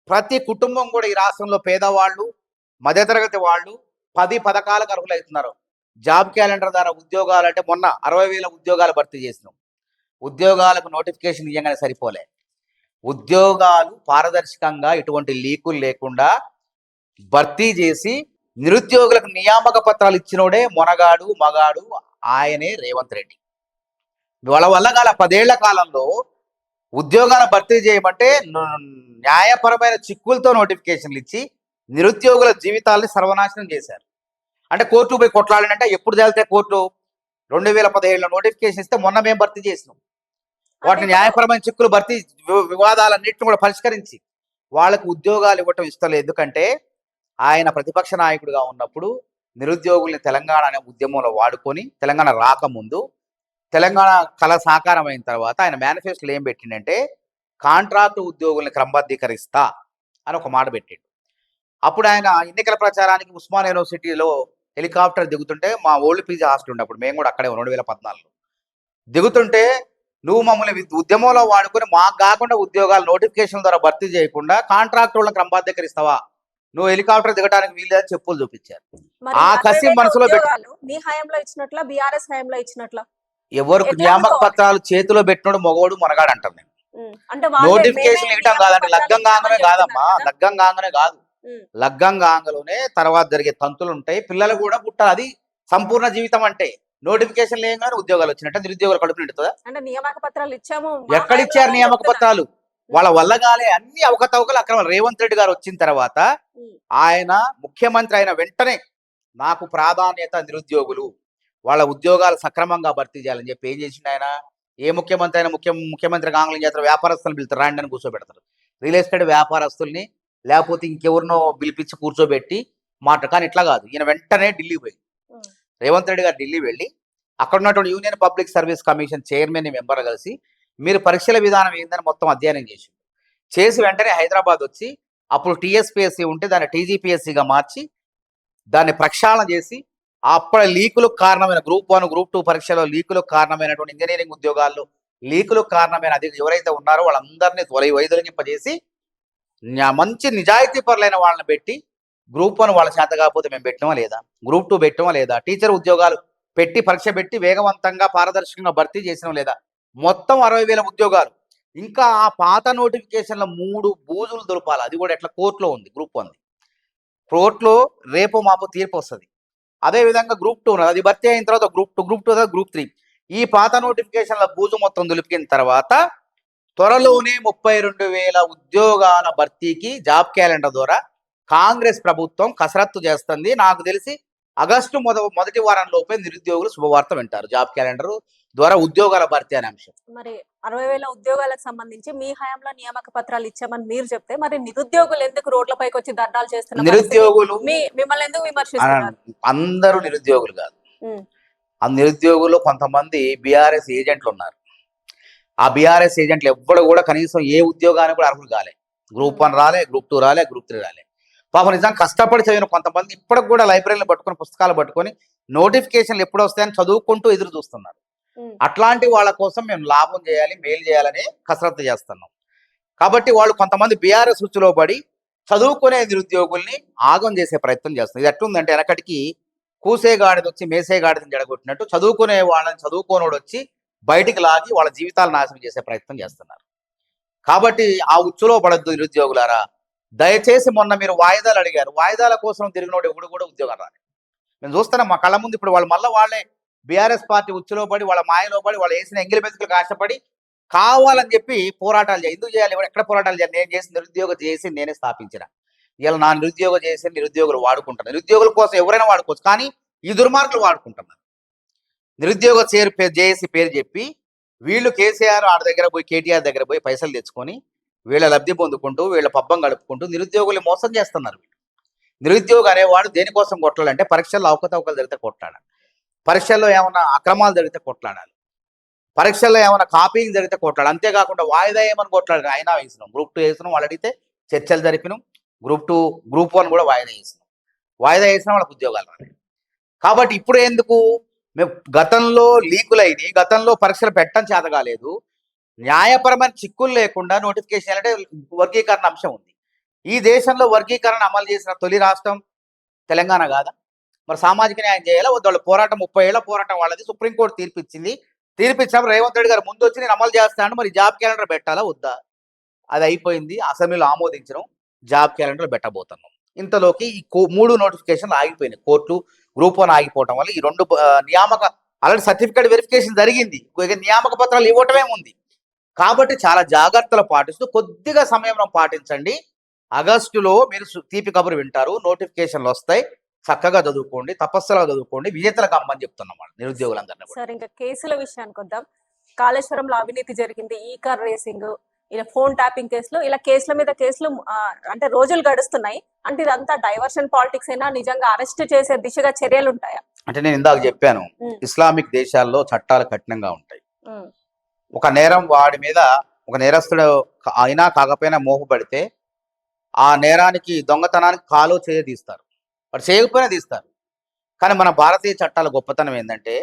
ప్రతి కుటుంబం కూడా ఈ రాష్ట్రంలో పేదవాళ్ళు మధ్యతరగతి వాళ్ళు పది పథకాలకు అర్హులవుతున్నారు. జాబ్ క్యాలెండర్ ద్వారా ఉద్యోగాలు అంటే మొన్న అరవై వేల ఉద్యోగాలు భర్తీ చేసినాం. ఉద్యోగాలకు నోటిఫికేషన్ ఇవ్వగానే సరిపోలే. ఉద్యోగాలు పారదర్శకంగా ఎటువంటి లీకులు లేకుండా భర్తీ చేసి నిరుద్యోగులకు నియామక పత్రాలు ఇచ్చినోడే మొనగాడు మగాడు ఆయనే రేవంత్ రెడ్డి. వాళ్ళ వల్ల గల పదేళ్ళ కాలంలో ఉద్యోగాల భర్తీ చేయమంటే న్యాయపరమైన చిక్కులతో నోటిఫికేషన్లు ఇచ్చి నిరుద్యోగుల జీవితాల్ని సర్వనాశనం చేశారు. అంటే కోర్టు పోయి కొట్లాడినంటే ఎప్పుడు తేలితే కోర్టు రెండు వేల పదిహేడులో నోటిఫికేషన్ ఇస్తే మొన్న మేము భర్తీ చేసినాం. వాటిని న్యాయపరమైన చిక్కులు భర్తీ వివాదాలన్నింటిని కూడా పరిష్కరించి వాళ్ళకు ఉద్యోగాలు ఇవ్వటం ఇష్టం లేదు. ఎందుకంటే ఆయన ప్రతిపక్ష నాయకుడిగా ఉన్నప్పుడు నిరుద్యోగుల్ని తెలంగాణ అనే ఉద్యమంలో వాడుకొని తెలంగాణ రాకముందు తెలంగాణ కళ సాకారం అయిన తర్వాత ఆయన మేనిఫెస్టోలో ఏం పెట్టిండంటే కాంట్రాక్ట్ ఉద్యోగుల్ని క్రమబద్ధీకరిస్తా అని ఒక మాట పెట్టిండు. అప్పుడు ఆయన ఎన్నికల ప్రచారానికి ఉస్మాన్ యూనివర్సిటీలో హెలికాప్టర్ దిగుతుంటే మా ఓల్డ్ పీజీ హాస్టల్ ఉండే అప్పుడు మేము కూడా అక్కడే రెండు వేల పద్నాలుగులో. దిగుతుంటే నువ్వు మమ్మల్ని ఉద్యమంలో వాడుకొని మాకు కాకుండా ఉద్యోగాలు నోటిఫికేషన్ ద్వారా భర్తీ చేయకుండా కాంట్రాక్ట్ వాళ్ళని క్రమబద్ధీకరిస్తావా నువ్వు హెలికాప్టర్ దిగడానికి వీల్లేదని చెప్పులు చూపించారు ఆ కసి మనసులో పెట్టు. ఉద్యోగాలు మీ హయాంలో ఇచ్చినట్ల బిఆర్ఎస్ హయాంలో ఇచ్చినట్ల ఎవరికి ఎట్లా నియామక? పత్రాలు చేతిలో పెట్టినోడు మగవాడు మనగాడు అంటారు నేను నోటిఫికేషన్ ఇవ్వటం కాదండి లగ్గం కాగానే కాదమ్మా. లగ్గం కాగానే కాదు. లగ్గం కాగాలోనే తర్వాత జరిగే తంతులు ఉంటాయి పిల్లలు కూడా పుట్టాలి అది సంపూర్ణ జీవితం అంటే నోటిఫికేషన్ లేగానే ఉద్యోగాలు వచ్చినట్టు నిరుద్యోగులు కడుపు నిండుతుందా? అంటే నియామక పత్రాలు ఇచ్చాము ఎక్కడ ఇచ్చారు నియామక. పత్రాలు? వాళ్ళ వల్ల కాలే అన్ని అవకతవకలు అక్రమ. రేవంత్ రెడ్డి గారు వచ్చిన తర్వాత. ఆయన ముఖ్యమంత్రి అయిన వెంటనే నాకు ప్రాధాన్యత నిరుద్యోగులు వాళ్ళ ఉద్యోగాలు సక్రమంగా భర్తీ చేయాలని చెప్పి ఏం చేసిండు ఆయన? ఏ ముఖ్యమంత్రి అయినా ముఖ్య ముఖ్యమంత్రి ఆంగ్లం చేస్తారు వ్యాపారస్తులను పిలుస్తారు. రాండి అని కూర్చోబెడతారు. రియల్ ఎస్టేట్ వ్యాపారస్తుల్ని లేకపోతే ఇంకెవరినో పిలిపించి కూర్చోబెట్టి మాట. కానీ ఇట్లా కాదు. ఈయన వెంటనే ఢిల్లీ పోయి. రేవంత్ రెడ్డి గారు ఢిల్లీ వెళ్ళి అక్కడ ఉన్నటువంటి union public service commission chairman member కలిసి మీరు పరీక్షల విధానం ఏందని మొత్తం అధ్యయనం చేసి చేసి వెంటనే హైదరాబాద్ వచ్చి అప్పుడు టీఎస్పిఎస్సి ఉంటే దాన్ని టీజీపీఎస్సిగా మార్చి దాన్ని ప్రక్షాళన చేసి అప్పటి లీకులకు కారణమైన గ్రూప్ వన్ గ్రూప్ టూ పరీక్షలో లీకులకు కారణమైనటువంటి ఇంజనీరింగ్ ఉద్యోగాల్లో లీకులకు కారణమైన అది ఎవరైతే ఉన్నారో వాళ్ళందరినీ త్వర వైదొలింపజేసి మంచి నిజాయితీ పరులైన వాళ్ళని పెట్టి గ్రూప్ వన్ వాళ్ళ చేత కాకపోతే మేము పెట్టినమా లేదా? గ్రూప్ టూ పెట్టినమా లేదా? టీచర్ ఉద్యోగాలు పెట్టి పరీక్ష పెట్టి వేగవంతంగా పారదర్శకంగా భర్తీ చేసినాం లేదా? మొత్తం అరవై వేల ఉద్యోగాలు. ఇంకా ఆ పాత నోటిఫికేషన్ల మూడు బూజులు దొరపాలి. అది కూడా ఎట్లా? కోర్టులో ఉంది గ్రూప్ వన్ కోర్టులో రేపు మాపు తీర్పు వస్తుంది. అదే విధంగా గ్రూప్ టూ ఉన్నది. అది భర్తీ అయిన తర్వాత group two group two group three. ఈ పాత నోటిఫికేషన్ల బూజు మొత్తం దులిపిన తర్వాత త్వరలోనే ముప్పై రెండు వేల ఉద్యోగాల భర్తీకి జాబ్ క్యాలెండర్ ద్వారా కాంగ్రెస్ ప్రభుత్వం కసరత్తు చేస్తుంది. నాకు తెలిసి ఆగస్టు మొద మొదటి వారం లోపే నిరుద్యోగులు శుభవార్త వింటారు. జాబ్ క్యాలెండర్ ద్వారా ఉద్యోగాల భర్తీ అనే అంశం. మరి అరవై వేల ఉద్యోగాలకు సంబంధించి మీ హయాంలో నియామక పత్రాలు ఇచ్చామని మీరు చెప్తే మరి నిరుద్యోగులు ఎందుకు రోడ్లపైకి వచ్చి ధర్నాలు చేస్తున్న పరిస్థితి? నిరుద్యోగులు మిమ్మల్ని ఎందుకు విమర్శిస్తున్నారు? అందరూ నిరుద్యోగులు కాదు. ఆ నిరుద్యోగులు కొంతమంది బీఆర్ఎస్ ఏజెంట్లు ఉన్నారు. ఆ బీఆర్ఎస్ ఏజెంట్లు ఎవ్వడు కూడా కనీసం ఏ ఉద్యోగానికి కూడా అర్హులు కాలే. గ్రూప్ వన్ రాలే గ్రూప్ టూ రాలే గ్రూప్ త్రీ రాలే. పాపం నిజంగా కష్టపడి చదివిన కొంతమంది ఇప్పటికి కూడా లైబ్రరీలు పట్టుకొని పుస్తకాలు పట్టుకొని నోటిఫికేషన్లు ఎప్పుడు వస్తాయని చదువుకుంటూ ఎదురు చూస్తున్నారు. అట్లాంటి వాళ్ళ కోసం మేము లాభం చేయాలి మేలు చేయాలని కసరత్తు చేస్తున్నాం. కాబట్టి వాళ్ళు కొంతమంది బీఆర్ఎస్ రుచిలో పడి చదువుకునే నిరుద్యోగుల్ని ఆగం చేసే ప్రయత్నం చేస్తుంది ఇది ఎట్లుందంటే వెనకటికి కూసేగాడిది వచ్చి మేసేగాడిని జడగొట్టినట్టు చదువుకునే వాళ్ళని చదువుకోనోడు వచ్చి బయటికి లాగి వాళ్ళ జీవితాలు నాశనం చేసే ప్రయత్నం చేస్తున్నారు. కాబట్టి ఆ ఉచ్చులో పడద్దు నిరుద్యోగులారా. దయచేసి మొన్న మీరు వాయిదాలు అడిగారు. వాయిదాల కోసం తిరిగినోడు ఎవడు కూడా ఉద్యోగం రాలేదు. మేము చూస్తున్నాం మా కళ్ళ ముందు ఇప్పుడు వాళ్ళు మళ్ళీ వాళ్ళే బీఆర్ఎస్ పార్టీ ఉచ్చులో పడి వాళ్ళ మాయలో పడి వాళ్ళు వేసిన ఎంగిలి బెతుకులు ఆశపడి కావాలని చెప్పి పోరాటాలు చేయాలి ఎందుకు చేయాలి? ఎక్కడ పోరాటాలు చేయాలి? నేను చేసి నిరుద్యోగ చేసి నేనే స్థాపించిన. ఇలా నా నిరుద్యోగ చేసి నిరుద్యోగులు వాడుకుంటాను నిరుద్యోగుల కోసం ఎవరైనా వాడుకోవచ్చు కానీ ఈ దుర్మార్గులు వాడుకుంటున్నారు. నిరుద్యోగ చేరు పేరు చేసి పేరు చెప్పి వీళ్ళు కేసీఆర్ ఆడ దగ్గర పోయి కేటీఆర్ దగ్గర పోయి పైసలు తెచ్చుకొని వీళ్ళ లబ్ధి పొందుకుంటూ వీళ్ళ పబ్బం గడుపుకుంటూ నిరుద్యోగులు మోసం చేస్తున్నారు వీళ్ళు. నిరుద్యోగ అనేవాడు దేనికోసం కొట్లాడంటే పరీక్షల్లో అవకతవకలు జరిగితే కొట్లాడాలి. పరీక్షల్లో ఏమైనా అక్రమాలు జరిగితే కొట్లాడాలి. పరీక్షల్లో ఏమైనా కాపీయింగ్ జరిగితే కొట్లాడాలి. అంతేకాకుండా వాయిదా ఏమని కొట్లాడాలి? అయినా వేసినాం. గ్రూప్ టూ వేసినాం. వాళ్ళు అడిగితే చర్చలు జరిపినాం. గ్రూప్ టూ గ్రూప్ వన్ కూడా వాయిదా వేసినాం. వాయిదా వేసినా వాళ్ళకి ఉద్యోగాలు రాలేదు. కాబట్టి ఇప్పుడు ఎందుకు? మేము గతంలో లీకులైనవి గతంలో పరీక్షలు పెట్టడం చేత కాలేదు న్యాయపరమైన చిక్కులు లేకుండా నోటిఫికేషన్ అంటే వర్గీకరణ అంశం ఉంది. ఈ దేశంలో వర్గీకరణ అమలు చేసిన తొలి రాష్ట్రం తెలంగాణ కాదా? మరి సామాజిక న్యాయం చేయాలా? వద్దు? వాళ్ళ పోరాటం ముప్పై ఏళ్ళ పోరాటం వాళ్ళది. సుప్రీంకోర్టు తీర్పిచ్చింది. తీర్పిచ్చినప్పుడు రేవంత్ రెడ్డి గారు ముందు వచ్చి నేను అమలు చేస్తాను మరి జాబ్ క్యాలెండర్ పెట్టాలా? వద్దా? అది అయిపోయింది. అసెంబ్లీలో ఆమోదించడం జాబ్ క్యాలెండర్ పెట్టబోతున్నాం. ఇంతలోకి ఈ కో- మూడు నోటిఫికేషన్లు ఆగిపోయినాయి. కోర్టు గ్రూప్ వన్ ఆగిపోవటం వల్ల ఈ రెండు నియామక అలాంటి సర్టిఫికేట్ వెరిఫికేషన్ జరిగింది. నియామక పత్రాలు ఇవ్వటమే ఉంది. కాబట్టి చాలా జాగ్రత్తలు పాటిస్తూ కొద్దిగా సమయం పాటించండి. ఆగస్టులో మీరు తీపి కబురు వింటారు. నోటిఫికేషన్లు వస్తాయి. చక్కగా చదువుకోండి. తపస్సులా చదువుకోండి. విజేతలకు అమ్మని చెప్తున్నాం వాళ్ళు నిరుద్యోగులందరినీ సరే ఇంకా కేసుల విషయానికి వద్దాం. కాళేశ్వరంలో అవినీతి జరిగింది. ఈ కార్ రేసింగ్ ఇలా ఫోన్ ట్యాపింగ్ కేసులు ఇలా కేసుల మీద కేసులు అంటే రోజులు గడుస్తున్నాయి. అంటే ఇదంతా డైవర్షన్ పాలిటిక్స్ అయినా నిజంగా అరెస్ట్ చేసే దిశగా చర్యలు ఉంటాయా? అంటే నేను ఇందాక చెప్పాను. ఇస్లామిక్ దేశాల్లో చట్టాలు కఠినంగా ఉంటాయి. ఒక నేరం వాడి మీద ఒక నేరస్తుడు అయినా కాకపోయినా మోహపడితే ఆ నేరానికి దొంగతనానికి కాలు చేయ తీస్తారు. వాడు చేయకపోయినా తీస్తారు. కానీ మన భారతీయ చట్టాల గొప్పతనం ఏంటంటే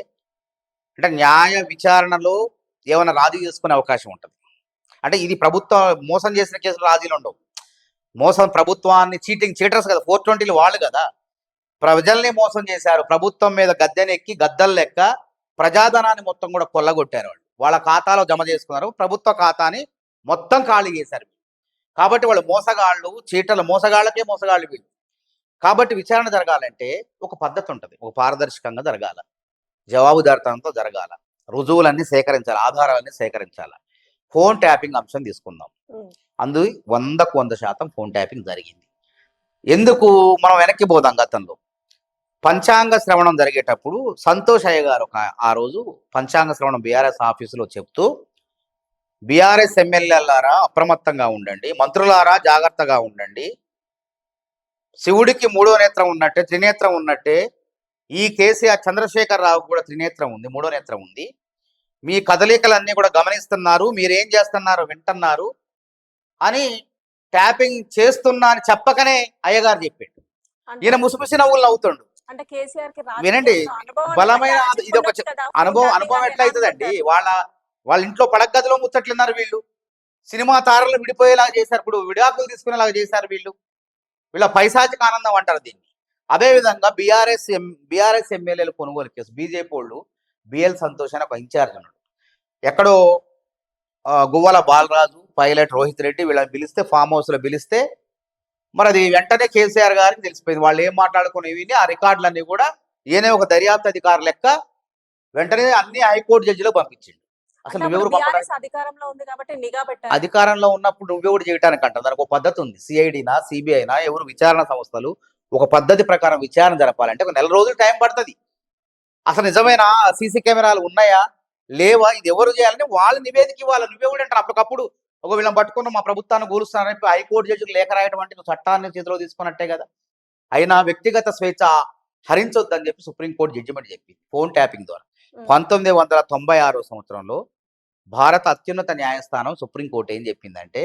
అంటే న్యాయ విచారణలో ఏమైనా రాజీ చేసుకునే అవకాశం ఉంటుంది. అంటే ఇది ప్రభుత్వం మోసం చేసిన కేసులు రాజీలు ఉండవు. మోసం ప్రభుత్వాన్ని చీటింగ్ చీటర్స్ కదా ఫోర్ ట్వంటీలు వాళ్ళు కదా. ప్రజల్ని మోసం చేశారు. ప్రభుత్వం మీద గద్దెనెక్కి గద్దలు లెక్క ప్రజాధనాన్ని మొత్తం కూడా కొల్లగొట్టారు వాళ్ళు. వాళ్ళ ఖాతాలో జమ చేసుకున్నారు. ప్రభుత్వ ఖాతాని మొత్తం ఖాళీ చేశారు. కాబట్టి వాళ్ళు మోసగాళ్ళు చీటలు మోసగాళ్ళకే మోసగాళ్ళు వీళ్ళు. కాబట్టి విచారణ జరగాలంటే ఒక పద్ధతి ఉంటుంది. ఒక పారదర్శకంగా జరగాల. జవాబుదారితనంతో జరగాల. రుజువులన్నీ సేకరించాలి. ఆధారాలన్నీ సేకరించాలి. ఫోన్ ట్యాపింగ్ అంశం తీసుకుందాం. అందు వందకు వంద శాతం ఫోన్ ట్యాపింగ్ జరిగింది. ఎందుకు? మనం వెనక్కి పోదాం గతంలో. పంచాంగ శ్రవణం జరిగేటప్పుడు సంతోష్ అయ్య గారు ఒక ఆ రోజు పంచాంగ శ్రవణం బీఆర్ఎస్ ఆఫీసులో చెప్తూ బీఆర్ఎస్ ఎమ్మెల్యేలారా అప్రమత్తంగా ఉండండి మంత్రులారా జాగ్రత్తగా ఉండండి. శివుడికి మూడో నేత్రం ఉన్నట్టే త్రినేత్రం ఉన్నట్టే. ఈ కేసీఆర్ చంద్రశేఖర్ రావు కూడా త్రినేత్రం ఉంది మూడో నేత్రం ఉంది. మీ కదలికలన్నీ కూడా గమనిస్తున్నారు మీరేం చేస్తున్నారు వింటున్నారు అని ట్యాపింగ్ చేస్తున్నా అని చెప్పకనే అయ్యగారు చెప్పాడు. ఈయన ముసిముసి నవ్వులు నవ్వుతుండు. అంటే కేసీఆర్కి వినండి, బలమైన? ఇది ఒక. అనుభవం అనుభవం ఎట్లా అవుతుందండి వాళ్ళ వాళ్ళ ఇంట్లో పడగదిలో ముచ్చట్లున్నారు వీళ్ళు సినిమా తారలు విడిపోయేలాగా చేశారు ఇప్పుడు విడాకులు తీసుకునేలాగా చేశారు వీళ్ళు వీళ్ళ పైశాచిక ఆనందం అంటారు దీన్ని అదే విధంగా బీఆర్ఎస్ ఎం బీఆర్ఎస్ ఎమ్మెల్యేలు కొనుగోలు కేసు బీజేపీ వాళ్ళు బిఎల్ సంతోష్ అని ఒక ఇన్ఛార్జ్ ఉన్నాడు ఎక్కడో గువ్వల బాలరాజు పైలట్ రోహిత్ రెడ్డి వీళ్ళని పిలిస్తే ఫామ్ హౌస్లో పిలిస్తే మరి అది వెంటనే కేసీఆర్ గారికి తెలిసిపోయింది. వాళ్ళు ఏం మాట్లాడుకుని విని ఆ రికార్డులన్నీ కూడా ఈయనే ఒక దర్యాప్తు అధికారి లెక్క వెంటనే అన్ని హైకోర్టు జడ్జిలో పంపించిండు. అసలు నువ్వెవరు అధికారంలో ఉంది కాబట్టి నిఘా పెట్టారు. అధికారంలో ఉన్నప్పుడు నువ్వెవరు చేయటానికి అంట దానికి ఒక పద్ధతి ఉంది. సిఐడినా సిబిఐనా ఎవరు విచారణ సంస్థలు ఒక పద్ధతి ప్రకారం విచారణ జరపాలంటే ఒక నెల రోజులు టైం పడుతుంది. అసలు నిజమైన? సీసీ కెమెరాలు ఉన్నాయా? లేవా? ఇది ఎవరు చేయాలని వాళ్ళు నివేదిక ఇవ్వాలి. నువ్వెవడు అంటారు అప్పటికప్పుడు ఒక వీళ్ళని పట్టుకున్న మా ప్రభుత్వాన్ని కూలుస్తున్నారని చెప్పి హైకోర్టు జడ్జికి లేఖ రాయడం అంటే నువ్వు చట్టాన్ని చేతిలో తీసుకున్నట్టే కదా. అయినా వ్యక్తిగత స్వేచ్ఛ హరించొద్దని చెప్పి సుప్రీంకోర్టు జడ్జిమెంట్ చెప్పింది ఫోన్ ట్యాపింగ్ ద్వారా. పంతొమ్మిది వందల తొంభై ఆరో సంవత్సరంలో భారత అత్యున్నత న్యాయస్థానం సుప్రీంకోర్టు ఏం చెప్పిందంటే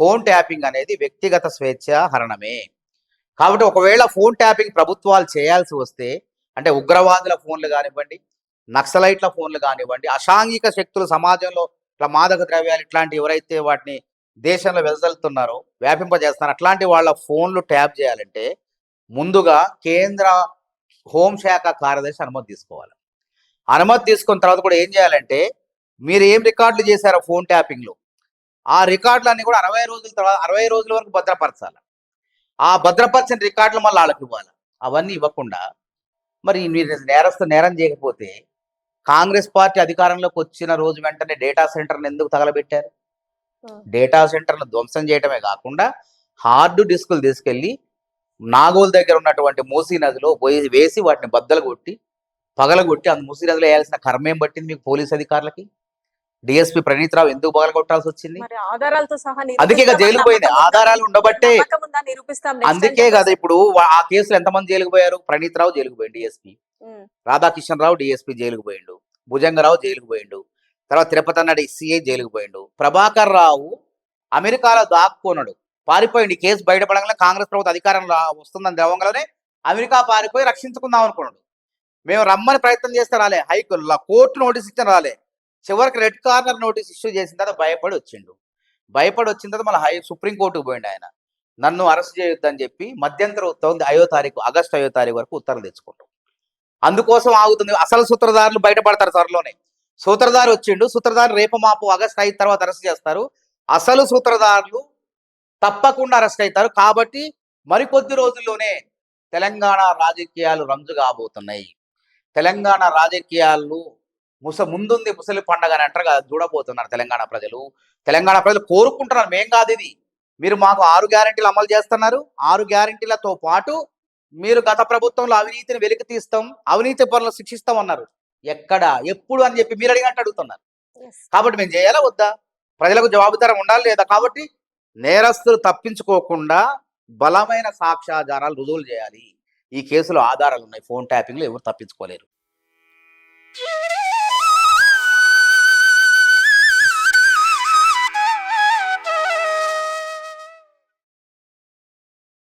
ఫోన్ ట్యాపింగ్ అనేది వ్యక్తిగత స్వేచ్ఛ హరణమే. కాబట్టి ఒకవేళ ఫోన్ ట్యాపింగ్ ప్రభుత్వాలు చేయాల్సి వస్తే అంటే ఉగ్రవాదుల ఫోన్లు కానివ్వండి నక్సలైట్ల ఫోన్లు కానివ్వండి అసాంఘిక శక్తులు సమాజంలో ఇట్లా మాదక ద్రవ్యాలు ఇట్లాంటి ఎవరైతే వాటిని దేశంలో వెదజల్లుతున్నారో వ్యాపింపజేస్తున్నారు అట్లాంటి వాళ్ళ ఫోన్లు ట్యాప్ చేయాలంటే ముందుగా కేంద్ర హోంశాఖ కార్యదర్శి అనుమతి తీసుకోవాలి. అనుమతి తీసుకున్న తర్వాత కూడా ఏం చేయాలంటే మీరు ఏం రికార్డులు చేశారో ఫోన్ ట్యాపింగ్లో ఆ రికార్డులన్నీ కూడా అరవై రోజుల తర్వాత అరవై రోజుల వరకు భద్రపరచాలి. ఆ భద్రపరిచిన రికార్డులు మళ్ళీ వాళ్ళకి ఇవ్వాలి. అవన్నీ ఇవ్వకుండా మరి మీరు నేరస్తు నేరం చేయకపోతే కాంగ్రెస్ పార్టీ అధికారంలోకి వచ్చిన రోజు వెంటనే డేటా సెంటర్ని ఎందుకు తగలబెట్టారు. డేటా సెంటర్ను ధ్వంసం చేయటమే కాకుండా హార్డ్ డిస్కులు తీసుకెళ్ళి నాగోల్ దగ్గర ఉన్నటువంటి మూసీ నదిలో పోయి వేసి వాటిని బద్దలు కొట్టి పగలగొట్టి అందు మూసీ నదిలో వేయాల్సిన కర్మేం పట్టింది మీకు పోలీస్ అధికారులకి? డిఎస్పీ ప్రణీత్ రావు ఎందుకు పగలగొట్టాల్సి వచ్చింది? మరి ఆధారాలతో సహా అందుకే జైలుకు పోయింది? ఆధారాలు ఉండబట్టే అందుకే కదా ఇప్పుడు ఆ కేసులో ఎంతమంది జైలుకు పోయారు? ప్రణీత్ రావు జైలుకు పోయిండు డిఎస్పీ. రాధాకిషన్ రావు డిఎస్పీ జైలుకు పోయిండు. భుజంగరావు జైలుకు పోయిండు. తర్వాత తిరుపతి అన్నాడు సిఐ జైలుకు పోయిండు. ప్రభాకర్ రావు అమెరికాలో దాక్కున్నాడు. పారిపోయింది కేసు బయటపడంగానే కాంగ్రెస్ ప్రభుత్వం అధికారం వస్తుందని తెలవంగానే అమెరికా పారిపోయి రక్షించుకుందాం అనుకున్నాడు. మేము రమ్మని ప్రయత్నం చేస్తే రాలే. హై కోర్టు నోటీస్ ఇచ్చిన రాలే. చివరికి రెడ్ కార్నర్ నోటీస్ ఇష్యూ చేసిన తర్వాత భయపడి వచ్చిండు. భయపడి వచ్చిన తర్వాత మళ్ళీ హై సుప్రీంకోర్టుకు పోయిండు ఆయన. నన్ను అరెస్ట్ చేయొద్దని చెప్పి మధ్యంతర ఉత్తర్వులు ఐదో తారీఖు ఆగస్టు ఐదో తారీఖు వరకు ఉత్తర్వులు తెచ్చుకుంటాం అందుకోసం ఆగుతుంది. అసలు సూత్రధారులు బయటపడతారు త్వరలోనే. సూత్రధారి వచ్చిండు. సూత్రధారు రేపు మాపు ఆగస్ట్ ఐదు తర్వాత అరెస్ట్ చేస్తారు. అసలు సూత్రధారులు తప్పకుండా అరెస్ట్ అవుతారు. కాబట్టి మరికొద్ది రోజుల్లోనే తెలంగాణ రాజకీయాలు రంజు కాబోతున్నాయి. తెలంగాణ రాజకీయాలు ముస ముందుంది ముసలి పండగ అని అంటారు కదా చూడబోతున్నారు తెలంగాణ ప్రజలు. తెలంగాణ ప్రజలు కోరుకుంటున్నారు. మేం కాదు ఇది. మీరు మాకు ఆరు గ్యారెంటీలు అమలు చేస్తున్నారు. ఆరు గ్యారెంటీలతో పాటు మీరు గత ప్రభుత్వంలో అవినీతిని వెలికి తీస్తాం అవినీతి పనులు శిక్షిస్తాం అన్నారు. ఎక్కడ? ఎప్పుడు అని చెప్పి మీరు అడిగినట్టు అడుగుతున్నారు. కాబట్టి మేము చేయాలా వద్దా? ప్రజలకు జవాబుదారం ఉండాలి లేదా? కాబట్టి నేరస్తులు తప్పించుకోకుండా బలమైన సాక్ష్యాధారాలు రుజువులు చేయాలి. ఈ కేసులో ఆధారాలు ఉన్నాయి. ఫోన్ ట్యాపింగ్లో ఎవరు తప్పించుకోలేరు.